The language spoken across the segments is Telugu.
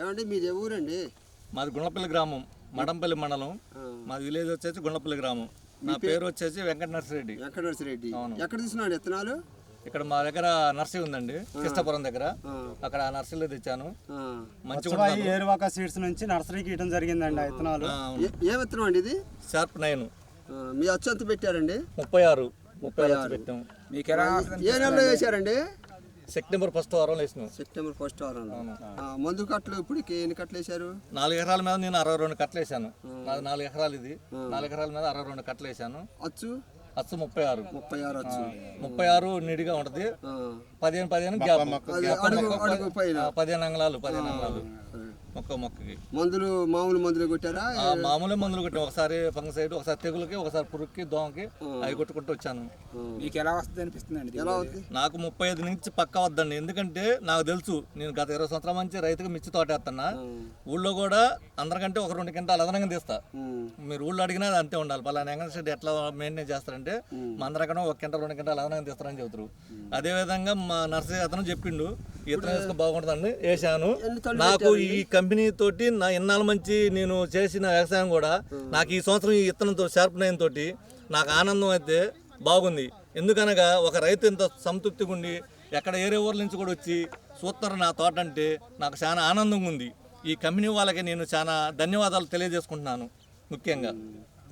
ఏమండి మీది ఏ ఊరండి? మాది గుండ్లపల్లి గ్రామం మడంపల్లి మండలం. మాది విలేజ్ వచ్చేసి గుండ్లపల్లి గ్రామం. నా పేరు వచ్చేసి వెంకట నర్సిరెడ్డి వెంకట నర్సిరెడ్డి. ఎక్కడ తీసుకున్నాడు విత్తనాలు ఇక్కడ మా దగ్గర నర్సరీ ఉందండి కృష్ణపురం దగ్గర. అక్కడ ఆ నర్సరీలో తెచ్చాను. మంచిగా ఉత్సవాయి ఏరువాక సీడ్స్ నుంచి నర్సరీకి ఇవ్వడం జరిగిందండి విత్తనాలు ఏ- విత్తనం అండి ఇది? Sharp nine. మీ అచ్చు ఎంత పెట్టారండి? ముప్పై ఆరు. ముప్పై ఆరు పెట్టాం. ఏ నెలలో వేశారండి? సెప్టెంబర్ ఫస్ట్ వారం వేసినాం. సెప్టెంబర్ ఫస్ట్ వారంలో. ఆ, మందు కట్టలు ఇప్పటికి ఎన్ని కట్టలు వేశారు? నాలుగు ఎకరాల మీద నేను అరవై రెండు కట్టలు వేసాను నాది నాలుగు ఎకరాలు ఇది. నాలుగు ఎకరాల మీద అరవై రెండు కట్టలు వేసాను అచ్చు? అచ్చు ముప్పై ఆరు. ముప్పై ఆరు అచ్చు. ముప్పై ఆరు నిడిగా ఉంటది. పదిహేను పదిహేను గ్యాప్. పదిహేను అంగళాలు పదిహేను అంగళాలు. మొక్క మొక్కకి. మందులు మామూలు మందులు కొట్టారా? ఆ, మామూలే మందులు కొట్టాం. ఒకసారి ఫంగసైడ్ ఒకసారి తెగులకి ఒకసారి పురుగుకి దోమకి అవి కొట్టుకుంటూ వచ్చాను. మీకు ఎలా వస్తుంది అనిపిస్తుంది ఎలా అవుతుంది నాకు ముప్పై ఐదు నుంచి పక్కా వద్దండి. ఎందుకంటే నాకు తెలుసు నేను గత ఇరవై సంవత్సరాల నుంచి రైతుగా మిర్చి తోట వేస్తున్నా ఊళ్ళో కూడా అందరికంటే ఒక రెండు కింటాలు అదనంగా తీస్తా. మీరు ఊళ్ళో అడిగినా అది అంతే ఉండాలి. పలానా ఎంగన్ షెడ్ ఎట్లా మెయింటైన్ చేస్తారంటే మా అందరికన్నా ఒక కింటాలు రెండు కింటాలు అదనంగా తీస్తారని చెబుతారు అదే విధంగా మా నర్సరీ అతను చెప్పిండు ఇతను వేసుకు బాగుంటుందండి వేసాను నాకు ఈ కంపెనీ తోటి నా ఇన్నాళ్ళ మంచి నేను చేసిన వ్యవసాయం కూడా నాకు ఈ సంవత్సరం ఈ ఇత్తనంతో షార్ప్ నైన్ తోటి నాకు ఆనందం అయితే బాగుంది. ఎందుకనగా ఒక రైతు ఇంత సంతృప్తిగా ఉండి ఎక్కడ ఏరే ఊర్ల నుంచి కూడా వచ్చి చూస్తారు నా తోట అంటే నాకు చాలా ఆనందంగా ఉంది. ఈ కంపెనీ వాళ్ళకి నేను చాలా ధన్యవాదాలు తెలియజేసుకుంటున్నాను ముఖ్యంగా.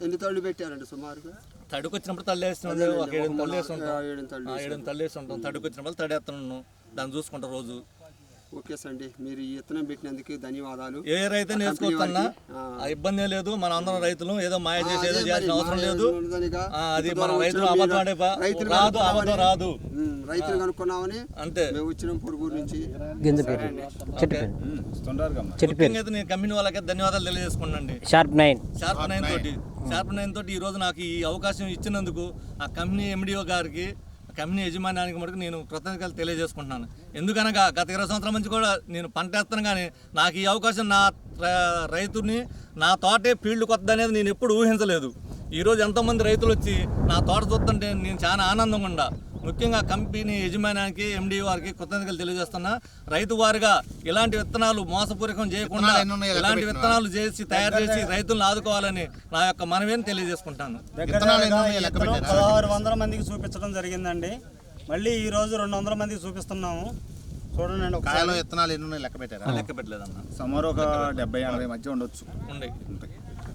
ఎన్ని తళ్ళు పెట్టారండి సుమారుగా? తడికి వచ్చినప్పుడు తల్లి వేస్తుండే ఒక ఏడు తల్లి వేస్తుంటాం ఆ, ఏడు తళ్ళు ఆ, ఏడు తల్లి వేస్తుంటాం తడికి వచ్చినప్పుడు తడేస్తున్నాను దాన్ని చూసుకుంటా రోజు. ఓకే సండి మీరు ఈ విత్తనం పెట్టినందుకు ధన్యవాదాలు. ఏ రైతే నేర్చుకోవచ్చన్నా ఇబ్బంది ఏం లేదు. మన అందరం రైతులు ఏదో మాయ చేసి ఏదో చేయాల్సిన అవసరం లేదు. అది మన రైతులు అబద్ధం రైతులు రాదు అబద్ధం రాదు. రైతులు కనుక్కున్నామని అంతే. మేము వచ్చినాం పొరుగురు నుంచి. అయితే నేను కంపెనీ వాళ్ళకి ధన్యవాదాలు తెలియజేసుకున్నాండి షార్ప్ నైన్. షార్ప్ నైన్ తోటి షార్ప్ నైన్ తోటి ఈ రోజు నాకు ఈ అవకాశం ఇచ్చినందుకు ఆ కంపెనీ ఎండిఓ గారికి కంపెనీ యజమానానికి మటుకు నేను కృతజ్ఞతలు తెలియజేసుకుంటున్నాను. ఎందుకనగా గత ఇరవై సంవత్సరాల నుంచి కూడా నేను పంట వేస్తాను కానీ నాకు ఈ అవకాశం నా రైతుని నా తోటే ఫీల్డ్ కొత్త అనేది నేను ఎప్పుడు ఊహించలేదు. ఈరోజు ఎంతోమంది రైతులు వచ్చి నా తోట చూస్తుంటే నేను చాలా ఆనందంగా ఉండా. ముఖ్యంగా కంపెనీ యజమానానికి ఎండి వారికి కృతజ్ఞతలు తెలియజేస్తున్నా. రైతు వారిగా ఇలాంటి విత్తనాలు మోసపూరికం చేయకుండా ఇలాంటి విత్తనాలు చేసి తయారు చేసి రైతులను ఆదుకోవాలని నా యొక్క మనవేని తెలియజేసుకుంటాను. పదహారు వందల మందికి చూపించడం జరిగిందండి. మళ్ళీ ఈ రోజు రెండు వందల మందికి చూపిస్తున్నాము. చూడండి కాయలో విత్తనాలు ఎన్ని ఉన్నాయి లెక్క పెట్టారా? లెక్క పెట్టలేదన్న. సుమారు ఒక డెబ్బై ఎనభై మధ్య ఉండొచ్చు. ఉండే.